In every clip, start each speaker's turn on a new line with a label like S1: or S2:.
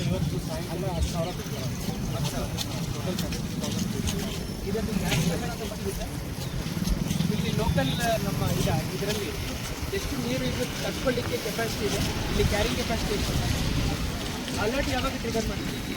S1: ಇವತ್ತು ಸಾಯಂಕಾಲ ಹತ್ತು ಸಾವಿರ
S2: ಇಲ್ಲಿ ಲೋಕಲ್ ನಮ್ಮ ಇದ, ಇದರಲ್ಲಿ ಎಷ್ಟು ನೀರು ಇದು ತಡ್ಕೊಳ್ಳಿಕ್ಕೆ ಕೆಪಾಸಿಟಿ ಇದೆ. ಇಲ್ಲಿ ಕ್ಯಾರಿಂಗ್ ಕೆಪಾಸಿಟಿ ಇದೆ ಅಲರ್ಟ್ ಯಾವಾಗ ಟ್ರಿಗರ್ ಮಾಡ್ತೀವಿ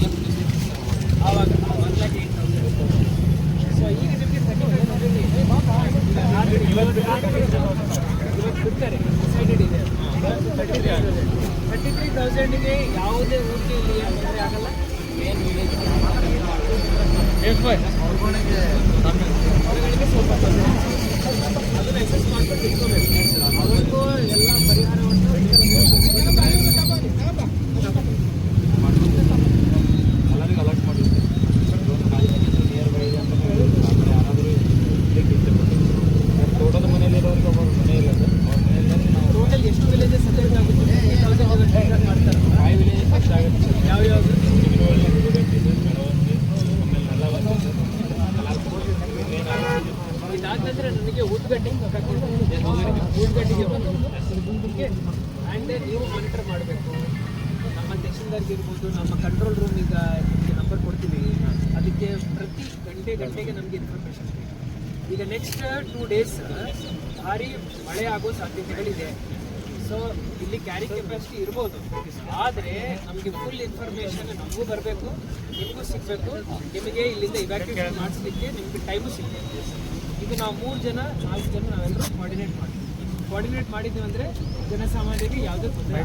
S2: হয় ಕರ್ಕೊಂಡು ಊಟಗಡ್ಡೆಗೆ ಬಂದು ಆ್ಯಂಡ್ ನೀವು ಮಾನಿಟರ್ ಮಾಡಬೇಕು ನಮ್ಮ ತಹಶೀಲ್ದಾರ್ಗೆ ಇರ್ಬೋದು ನಮ್ಮ ಕಂಟ್ರೋಲ್ ರೂಮ್ ಈಗ ನಿಮಗೆ ನಂಬರ್ ಕೊಡ್ತೀವಿ ಅದಕ್ಕೆ ಪ್ರತಿ ಗಂಟೆ ಗಂಟೆಗೆ ನಮಗೆ ಇನ್ಫಾರ್ಮೇಷನ್ ಬೇಕು ಈಗ ನೆಕ್ಸ್ಟ್ ಟೂ ಡೇಸ್ ಭಾರಿ ಮಳೆ ಆಗೋ ಸಾಧ್ಯತೆಗಳಿದೆ ಸೊ ಇಲ್ಲಿ ಕ್ಯಾರಿ ಕೆಪಾಸಿಟಿ ಇರ್ಬೋದು ಆದರೆ ನಮಗೆ ಫುಲ್ ಇನ್ಫಾರ್ಮೇಷನ್ ನಮಗೂ ಬರಬೇಕು ನಿಮಗೂ ಸಿಗಬೇಕು ನಿಮಗೆ ಇಲ್ಲಿಂದ ಇವ್ಯಾಕ್ಯುಯೇಷನ್ ಮಾಡಿಸ್ಲಿಕ್ಕೆ ನಿಮಗೆ ಟೈಮು ಸಿಗಬೇಕು ಇದು ನಾವು ಮೂರು ಜನ ನಾಲ್ಕು ಜನ ನಾವೆಲ್ಲರೂ ಕೋಆರ್ಡಿನೇಟ್ ಮಾಡ್ತೀವಿ. ಕೋಆರ್ಡಿನೇಟ್ ಮಾಡಿದ್ವಿ ಅಂದರೆ ಜನಸಾಮಾನ್ಯರಿಗೆ ಯಾವುದೇ ತೊಂದರೆ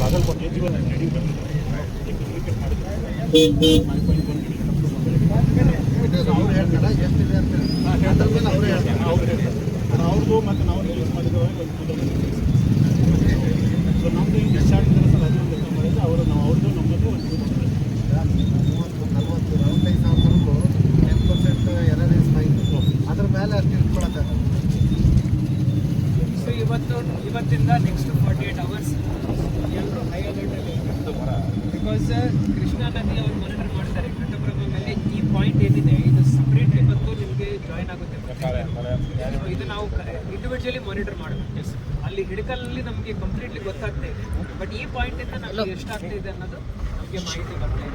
S1: ಬಾಗಲಕೋಟೆ ಜೀವನ ನಡಿ
S3: ಅವ್ರು ಹೇಳ್ತಾರ ಎಷ್ಟಿದೆ ಅಂತ ಅದ್ರ ಮೇಲೆ ಅವರೇ ಹೇಳ್ತಾರೆ
S1: ಅವ್ರದ್ದು ಮತ್ತು ನಾವು ಯೂಸ್ ಮಾಡಿದ್ದು ಸೊ ನಮ್ಮದು ಹಿಂಗೆ ಡಿಸ್ಚಾರ್ಜ್ ಸರ್ ಅದು ಒಂದು ಲೆಕ್ಕ ಮಾಡಿದ್ರೆ ಅವರು ನಾವು ಅವ್ರದ್ದು ನಮ್ಮದು ಒಂದು
S3: ಮೂವತ್ತು ನಲ್ವತ್ತು ರೌಂಡ್ ಐದು ಸಾವಿರ ten percent error is fine ಮೇಲೆ ಅಷ್ಟು
S2: ಸೊ ಇವತ್ತು ಇವತ್ತಿಂದ ನೆಕ್ಸ್ಟ್ ಫಾರ್ಟಿ ಏಟ್ ಅವರ್ಸ್ ಎಲ್ಲರೂ ಹೈ ಅಲರ್ಟಲ್ಲಿ ಬಿಕಾಸ್ ಕೃಷ್ಣಾ ನದಿ ಅವರು ಮಾನಿಟರ್ ಮಾಡ್ತಾರೆ ಘಟಪ್ರಭಾವದಲ್ಲಿ ಮೇಲೆ ಈ ಪಾಯಿಂಟ್ ಏನಿದೆ ಇದು ಸಪ್ರೇಟ್ ಇವತ್ತು ನಿಮಗೆ ಜಾಯಿನ್ ಆಗುತ್ತೆ. ಇದು ನಾವು ಇಂಡಿವಿಜುವಲಿ ಮಾನಿಟರ್ ಮಾಡಬೇಕು. ಅಲ್ಲಿ ಹಿಡಕಲ್ಲಿ ನಮಗೆ ಕಂಪ್ಲೀಟ್ಲಿ ಗೊತ್ತಾಗ್ತಾ ಇದೆ. ಬಟ್ ಈ ಪಾಯಿಂಟ್ ಇಂದ ನಮಗೆ ಎಷ್ಟಾಗ್ತಾ ಇದೆ ಅನ್ನೋದು ನಮಗೆ ಮಾಹಿತಿ ಬರ್ತಾ ಇದೆ.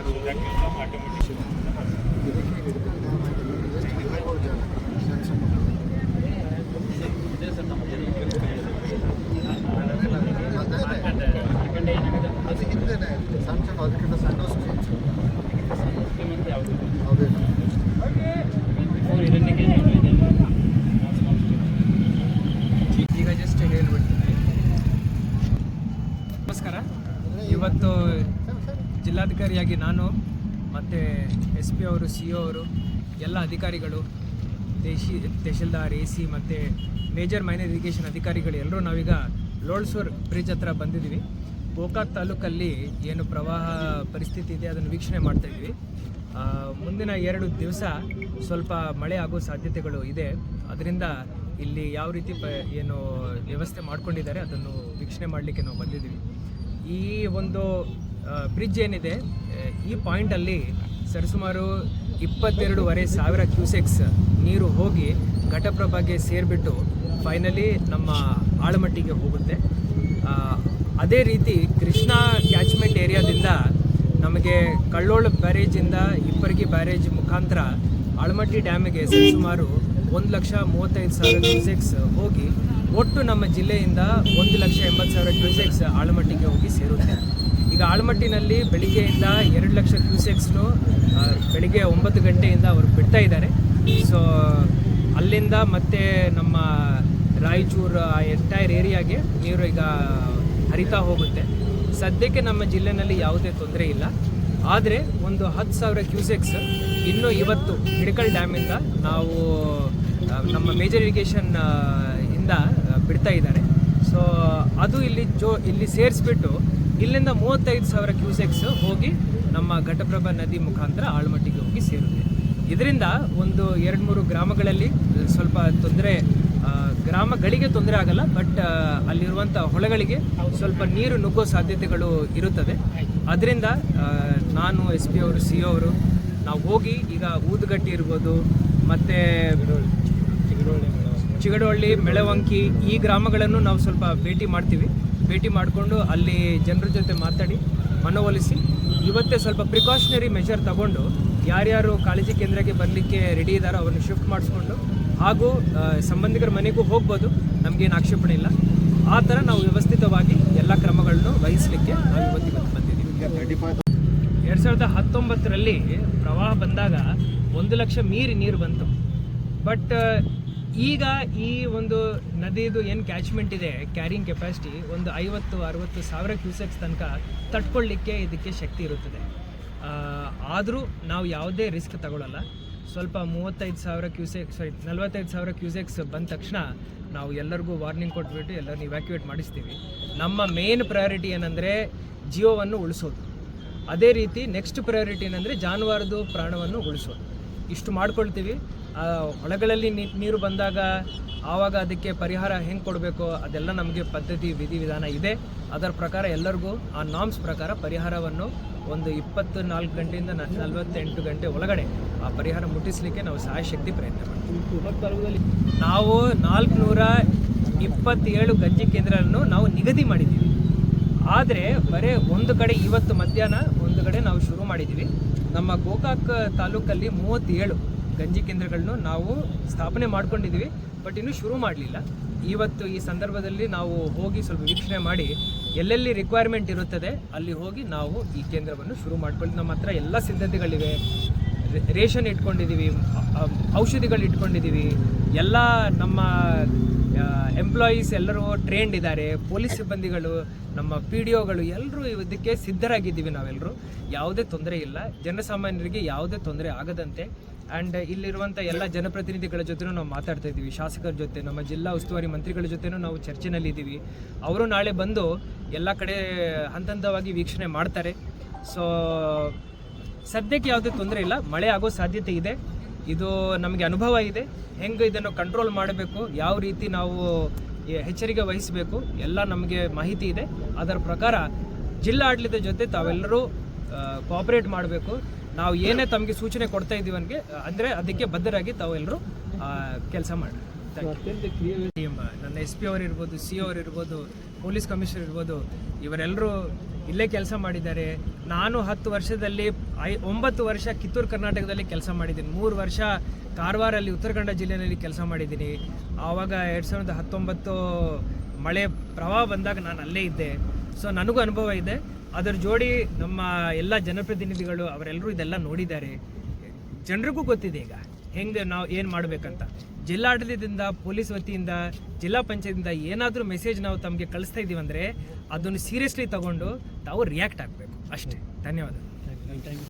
S1: ನೆಕ್ಸ್ಟ್ ಲೈನ್ ನಡೀತಾ ಸ್ಟಾರ್ಟ್ ಆಗಿದೆ ಯಾರು ಆಟೋಮೆಟಿಕ್
S2: ಜಿಲ್ಲಾಧಿಕಾರಿಯಾಗಿ ನಾನು, ಮತ್ತು ಎಸ್ ಪಿ ಅವರು ಸಿ ಒ ಅವರು, ಎಲ್ಲ ಅಧಿಕಾರಿಗಳು ದೇಶಿ ತಹಶೀಲ್ದಾರ್ ಎ ಸಿ ಮತ್ತು ಮೇಜರ್ ಮೈನರ್ ಇರಿಗೇಷನ್ ಅಧಿಕಾರಿಗಳು ಎಲ್ಲರೂ ನಾವೀಗ ಲೋಳ್ಸೂರ್ ಬ್ರಿಡ್ಜ್ ಹತ್ರ ಬಂದಿದ್ದೀವಿ. ಗೋಕಾಕ್ ತಾಲೂಕಲ್ಲಿ ಏನು ಪ್ರವಾಹ ಪರಿಸ್ಥಿತಿ ಇದೆ, ಅದನ್ನು ವೀಕ್ಷಣೆ ಮಾಡ್ತಾಯಿದ್ವಿ ಮುಂದಿನ ಎರಡು ದಿವಸ ಸ್ವಲ್ಪ ಮಳೆ ಆಗೋ ಸಾಧ್ಯತೆಗಳು ಇದೆ. ಅದರಿಂದ ಇಲ್ಲಿ ಯಾವ ರೀತಿ ಪ, ಏನು ವ್ಯವಸ್ಥೆ ಮಾಡ್ಕೊಂಡಿದ್ದಾರೆ, ಅದನ್ನು ವೀಕ್ಷಣೆ ಮಾಡಲಿಕ್ಕೆ ನಾವು ಬಂದಿದ್ದೀವಿ. ಈ ಒಂದು ಬ್ರಿಡ್ಜ್ ಏನಿದೆ ಈ ಪಾಯಿಂಟಲ್ಲಿ ಸರಿಸುಮಾರು ಇಪ್ಪತ್ತೆರಡೂವರೆ ಸಾವಿರ ಕ್ಯೂಸೆಕ್ಸ್ ನೀರು ಹೋಗಿ ಘಟಪ್ರಭಾಗೆ ಸೇರಿಬಿಟ್ಟು ಫೈನಲಿ ನಮ್ಮ ಆಳಮಟ್ಟಿಗೆ ಹೋಗುತ್ತೆ. ಅದೇ ರೀತಿ ಕೃಷ್ಣಾ ಕ್ಯಾಚ್ಮೆಂಟ್ ಏರಿಯಾದಿಂದ ನಮಗೆ ಕಳ್ಳೋಳ ಬ್ಯಾರೇಜಿಂದ ಇಪ್ಪರ್ಗಿ ಬ್ಯಾರೇಜ್ ಮುಖಾಂತರ ಆಳಮಟ್ಟಿ ಡ್ಯಾಮಿಗೆ ಸರಿಸುಮಾರು ಒಂದು ಲಕ್ಷ ಮೂವತ್ತೈದು ಸಾವಿರ ಕ್ಯೂಸೆಕ್ಸ್ ಹೋಗಿ ಒಟ್ಟು ನಮ್ಮ ಜಿಲ್ಲೆಯಿಂದ ಒಂದು ಲಕ್ಷ ಎಂಬತ್ತು ಸಾವಿರ ಕ್ಯೂಸೆಕ್ಸ್ ಆಳಮಟ್ಟಿಗೆ ಹೋಗಿ ಸೇರುತ್ತೆ. ಈಗ ಆಳಮಟ್ಟಿನಲ್ಲಿ ಬೆಳಿಗ್ಗೆಯಿಂದ ಎರಡು ಲಕ್ಷ ಕ್ಯೂಸೆಕ್ಸ್ನು ಬೆಳಿಗ್ಗೆ ಒಂಬತ್ತು ಗಂಟೆಯಿಂದ ಅವರು ಬಿಡ್ತಾ ಇದ್ದಾರೆ. ಸೊ ಅಲ್ಲಿಂದ ಮತ್ತೆ ನಮ್ಮ ರಾಯಚೂರು, ಆ ಎಂಟೈರ್ ಏರಿಯಾಗೆ ನೀರು ಈಗ ಹರಿತಾ ಹೋಗುತ್ತೆ. ಸದ್ಯಕ್ಕೆ ನಮ್ಮ ಜಿಲ್ಲೆನಲ್ಲಿ ಯಾವುದೇ ತೊಂದರೆ ಇಲ್ಲ. ಆದರೆ ಒಂದು ಹತ್ತು ಸಾವಿರ ಕ್ಯೂಸೆಕ್ಸ್ ಇನ್ನೂ ಇವತ್ತು ಹಿಡಕಲ್ ಡ್ಯಾಮಿಂದ ನಾವು ನಮ್ಮ ಮೇಜರ್ ಇರಿಗೇಷನ್ ಇಂದ ಬಿಡ್ತಾ ಇದ್ದಾರೆ. ಸೊ ಅದು ಇಲ್ಲಿ ಜೋ, ಇಲ್ಲಿ ಸೇರಿಸ್ಬಿಟ್ಟು ಇಲ್ಲಿಂದ ಮೂವತ್ತೈದು ಸಾವಿರ ಕ್ಯೂಸೆಕ್ಸ್ ಹೋಗಿ ನಮ್ಮ ಘಟಪ್ರಭಾ ನದಿ ಮುಖಾಂತರ ಆಳ್ಮಟ್ಟಿಗೆ ಹೋಗಿ ಸೇರುತ್ತೆ. ಇದರಿಂದ ಒಂದು ಎರಡು ಮೂರು ಗ್ರಾಮಗಳಲ್ಲಿ ಸ್ವಲ್ಪ ತೊಂದರೆ ಗ್ರಾಮಗಳಿಗೆ ತೊಂದರೆ ಆಗಲ್ಲ, ಬಟ್ ಅಲ್ಲಿರುವಂಥ ಹೊಳೆಗಳಿಗೆ ಸ್ವಲ್ಪ ನೀರು ನುಗ್ಗೋ ಸಾಧ್ಯತೆಗಳು ಇರುತ್ತದೆ ಅದರಿಂದ ನಾನು ಎಸ್ ಪಿ ಅವರು, ಸಿ ಅವರು, ನಾವು ಹೋಗಿ ಈಗ ಊದುಗಟ್ಟಿ ಇರ್ಬೋದು, ಮತ್ತು ಚಿಗಡವಳ್ಳಿ ಮೆಳವಂಕಿ ಈ ಗ್ರಾಮಗಳನ್ನು ನಾವು ಸ್ವಲ್ಪ ಭೇಟಿ ಮಾಡ್ತೀವಿ. ಭೇಟಿ ಮಾಡಿಕೊಂಡು ಅಲ್ಲಿ ಜನರ ಜೊತೆ ಮಾತಾಡಿ, ಮನವೊಲಿಸಿ, ಇವತ್ತೇ ಸ್ವಲ್ಪ ಪ್ರಿಕಾಷನರಿ ಮೆಷರ್ ತಗೊಂಡು ಯಾರ್ಯಾರು ಕಾಳಜಿ ಕೇಂದ್ರಕ್ಕೆ ಬರಲಿಕ್ಕೆ ರೆಡಿ ಇದ್ದಾರೋ ಅವ್ರನ್ನ ಶಿಫ್ಟ್ ಮಾಡಿಸ್ಕೊಂಡು ಹಾಗೂ ಸಂಬಂಧಿಕರ ಮನೆಗೂ ಹೋಗ್ಬೋದು. ನಮಗೇನು ಆಕ್ಷೇಪಣೆ ಇಲ್ಲ. ಆ ಥರ ನಾವು ವ್ಯವಸ್ಥಿತವಾಗಿ ಎಲ್ಲ ಕ್ರಮಗಳನ್ನು ವಹಿಸಲಿಕ್ಕೆ ನಾವು ಇವತ್ತಿಗೆ ಬಂದಿದ್ದೀವಿ. ಎರಡು ಸಾವಿರದ ಹತ್ತೊಂಬತ್ತರಲ್ಲಿ ಪ್ರವಾಹ ಬಂದಾಗ ಒಂದು ಲಕ್ಷ ಮೀರಿ ನೀರು ಬಂತು. ಬಟ್ ಈಗ ಈ ಒಂದು ನದಿದು ಏನು ಕ್ಯಾಚ್ಮೆಂಟ್ ಇದೆ ಕ್ಯಾರಿಂಗ್ ಕೆಪಾಸಿಟಿ ಒಂದು ಐವತ್ತು, ಅರವತ್ತು ಸಾವಿರ ಕ್ಯೂಸೆಕ್ಸ್ ತನಕ ತಟ್ಕೊಳ್ಳಿಕ್ಕೆ ಇದಕ್ಕೆ ಶಕ್ತಿ ಇರುತ್ತದೆ. ಆದರೂ ನಾವು ಯಾವುದೇ ರಿಸ್ಕ್ ತಗೊಳ್ಳಲ್ಲ ಸ್ವಲ್ಪ ಮೂವತ್ತೈದು ಸಾವಿರ ಕ್ಯೂಸೆಕ್ಸ್ ಸಾರಿ ನಲ್ವತ್ತೈದು ಸಾವಿರ ಕ್ಯೂಸೆಕ್ಸ್ ಬಂದ ತಕ್ಷಣ ನಾವು ಎಲ್ಲರಿಗೂ ವಾರ್ನಿಂಗ್ ಕೊಟ್ಬಿಟ್ಟು ಎಲ್ಲರನ್ನ ಇವ್ಯಾಕ್ಯುವೇಟ್ ಮಾಡಿಸ್ತೀವಿ. ನಮ್ಮ ಮೇನ್ ಪ್ರಯಾರಿಟಿ ಏನಂದರೆ ಜೀವವನ್ನು ಉಳಿಸೋದು. ಅದೇ ರೀತಿ ನೆಕ್ಸ್ಟ್ ಪ್ರಯಾರಿಟಿ ಏನಂದರೆ ಜಾನುವಾರದು ಪ್ರಾಣವನ್ನು ಉಳಿಸೋದು. ಇಷ್ಟು ಮಾಡ್ಕೊಳ್ತೀವಿ. ಹೊಳೆಗಳಲ್ಲಿ ನೀರು ಬಂದಾಗ ಆವಾಗ ಅದಕ್ಕೆ ಪರಿಹಾರ ಹೆಂಗೆ ಕೊಡಬೇಕು ಅದೆಲ್ಲ ನಮಗೆ ಪದ್ಧತಿ ವಿಧಿವಿಧಾನ ಇದೆ. ಅದರ ಪ್ರಕಾರ ಎಲ್ಲರಿಗೂ ಆ ನಾಮ್ಸ್ ಪ್ರಕಾರ ಪರಿಹಾರವನ್ನು ಒಂದು ಇಪ್ಪತ್ತು ನಾಲ್ಕು ಗಂಟೆಯಿಂದ ನಲವತ್ತೆಂಟು ಗಂಟೆ ಒಳಗಡೆ ಆ ಪರಿಹಾರ ಮುಟ್ಟಿಸಲಿಕ್ಕೆ ನಾವು ಸಹಾಯಶಕ್ತಿ ಪ್ರಯತ್ನ ಮಾಡ್ತೀವಿ. ನಾವು ನಾಲ್ಕುನೂರ ಇಪ್ಪತ್ತೇಳು ಗಂಜಿ ಕೇಂದ್ರಗಳನ್ನು ನಾವು ನಿಗದಿ ಮಾಡಿದ್ದೀವಿ. ಆದರೆ ಬರೀ ಒಂದು ಕಡೆ ಇವತ್ತು ಮಧ್ಯಾಹ್ನ, ಒಂದು ಕಡೆ ನಾವು ಶುರು ಮಾಡಿದ್ದೀವಿ. ನಮ್ಮ ಗೋಕಾಕ್ ತಾಲೂಕಲ್ಲಿ ಮೂವತ್ತೇಳು ಗಂಜಿ ಕೇಂದ್ರಗಳನ್ನು ನಾವು ಸ್ಥಾಪನೆ ಮಾಡ್ಕೊಂಡಿದ್ದೀವಿ, ಬಟ್ ಇನ್ನೂ ಶುರು ಮಾಡಲಿಲ್ಲ. ಇವತ್ತು ಈ ಸಂದರ್ಭದಲ್ಲಿ ನಾವು ಹೋಗಿ ಸ್ವಲ್ಪ ವೀಕ್ಷಣೆ ಮಾಡಿ ಎಲ್ಲೆಲ್ಲಿ ರಿಕ್ವೈರ್ಮೆಂಟ್ ಇರುತ್ತದೆ, ಅಲ್ಲಿ ಹೋಗಿ ನಾವು ಈ ಕೇಂದ್ರವನ್ನು ಶುರು ಮಾಡ್ಕೊಂಡು ನಮ್ಮ ಹತ್ರ ಎಲ್ಲ ಸಿದ್ಧತೆಗಳಿವೆ. ರೇಷನ್ ಇಟ್ಕೊಂಡಿದ್ದೀವಿ ಔಷಧಿಗಳು ಇಟ್ಕೊಂಡಿದ್ದೀವಿ ಎಲ್ಲ ನಮ್ಮ ಎಂಪ್ಲಾಯೀಸ್ ಎಲ್ಲರೂ ಟ್ರೈನ್ಡ್ ಇದ್ದಾರೆ. ಪೊಲೀಸ್ ಸಿಬ್ಬಂದಿಗಳು, ನಮ್ಮ ಪಿ ಡಿ ಒಗಳು ಎಲ್ಲರೂ ಇದಕ್ಕೆ ಸಿದ್ಧರಾಗಿದ್ದೀವಿ ನಾವೆಲ್ಲರೂ ಯಾವುದೇ ತೊಂದರೆ ಇಲ್ಲ. ಜನಸಾಮಾನ್ಯರಿಗೆ ಯಾವುದೇ ತೊಂದರೆ ಆಗದಂತೆ. ಆ್ಯಂಡ್ ಇಲ್ಲಿರುವಂಥ ಎಲ್ಲ ಜನಪ್ರತಿನಿಧಿಗಳ ಜೊತೆನೂ ನಾವು ಮಾತಾಡ್ತಾ ಇದ್ದೀವಿ. ಶಾಸಕರ ಜೊತೆ, ನಮ್ಮ ಜಿಲ್ಲಾ ಉಸ್ತುವಾರಿ ಮಂತ್ರಿಗಳ ಜೊತೆನೂ ನಾವು ಚರ್ಚೆನಲ್ಲಿದ್ದೀವಿ ಅವರು ನಾಳೆ ಬಂದು ಎಲ್ಲ ಕಡೆ ಹಂತ ಹಂತವಾಗಿ ವೀಕ್ಷಣೆ ಮಾಡ್ತಾರೆ. ಸೊ ಸದ್ಯಕ್ಕೆ ಯಾವುದೇ ತೊಂದರೆ ಇಲ್ಲ. ಮಳೆ ಆಗೋ ಸಾಧ್ಯತೆ ಇದೆ. ಇದು ನಮಗೆ ಅನುಭವ ಇದೆ. ಹೆಂಗೆ ಇದನ್ನು ಕಂಟ್ರೋಲ್ ಮಾಡಬೇಕು, ಯಾವ ರೀತಿ ನಾವು ಎಚ್ಚರಿಕೆ ವಹಿಸಬೇಕು, ಎಲ್ಲ ನಮಗೆ ಮಾಹಿತಿ ಇದೆ. ಅದರ ಪ್ರಕಾರ ಜಿಲ್ಲಾಡಳಿತ ಜೊತೆ ತಾವೆಲ್ಲರೂ ಕೋಆಪರೇಟ್ ಮಾಡಬೇಕು. ನಾವು ಏನೇ ತಮಗೆ ಸೂಚನೆ ಕೊಡ್ತಾ ಇದ್ದೀವಿ ಅಂದರೆ ಅದಕ್ಕೆ ಬದ್ಧರಾಗಿ ತಾವೆಲ್ಲರೂ ಕೆಲಸ ಮಾಡಿ ನನ್ನ ಎಸ್ ಪಿ ಅವರು ಇರ್ಬೋದು ಸಿ ಅವರು ಇರ್ಬೋದು ಪೊಲೀಸ್ ಕಮಿಷನರ್ ಇರ್ಬೋದು, ಇವರೆಲ್ಲರೂ ಇಲ್ಲೇ ಕೆಲಸ ಮಾಡಿದ್ದಾರೆ. ನಾನು ಹತ್ತು ವರ್ಷದಲ್ಲಿ, ಐ, ಒಂಬತ್ತು ವರ್ಷ ಕಿತ್ತೂರು ಕರ್ನಾಟಕದಲ್ಲಿ ಕೆಲಸ ಮಾಡಿದ್ದೀನಿ. ಮೂರು ವರ್ಷ ಕಾರವಾರಲ್ಲಿ ಉತ್ತರ ಕನ್ನಡ ಜಿಲ್ಲೆಯಲ್ಲಿ ಕೆಲಸ ಮಾಡಿದ್ದೀನಿ. ಆವಾಗ ಎರಡು ಸಾವಿರದ ಹತ್ತೊಂಬತ್ತು ಮಳೆ ಪ್ರವಾಹ ಬಂದಾಗ ನಾನು ಅಲ್ಲೇ ಇದ್ದೆ. ಸೊ ನನಗೂ ಅನುಭವ ಇದೆ. ಅದರ ಜೋಡಿ ನಮ್ಮ ಎಲ್ಲ ಜನಪ್ರತಿನಿಧಿಗಳು, ಅವರೆಲ್ಲರೂ ಇದೆಲ್ಲ ನೋಡಿದ್ದಾರೆ. ಜನರಿಗೂ ಗೊತ್ತಿದೆ ಈಗ. ಹೆಂಗೆ ನಾವು ಏನು ಮಾಡಬೇಕಂತ. ಜಿಲ್ಲಾಡಳಿತದಿಂದ, ಪೊಲೀಸ್ ವತಿಯಿಂದ, ಜಿಲ್ಲಾ ಪಂಚಾಯತಿಂದ ಏನಾದರೂ ಮೆಸೇಜ್ ನಾವು ತಮಗೆ ಕಳಿಸ್ತಾ ಇದ್ದೀವಿ ಅಂದರೆ ಅದನ್ನು ಸೀರಿಯಸ್ಲಿ ತಗೊಂಡು ತಾವು ರಿಯಾಕ್ಟ್ ಆಗಬೇಕು. ಅಷ್ಟೇ. ಧನ್ಯವಾದ.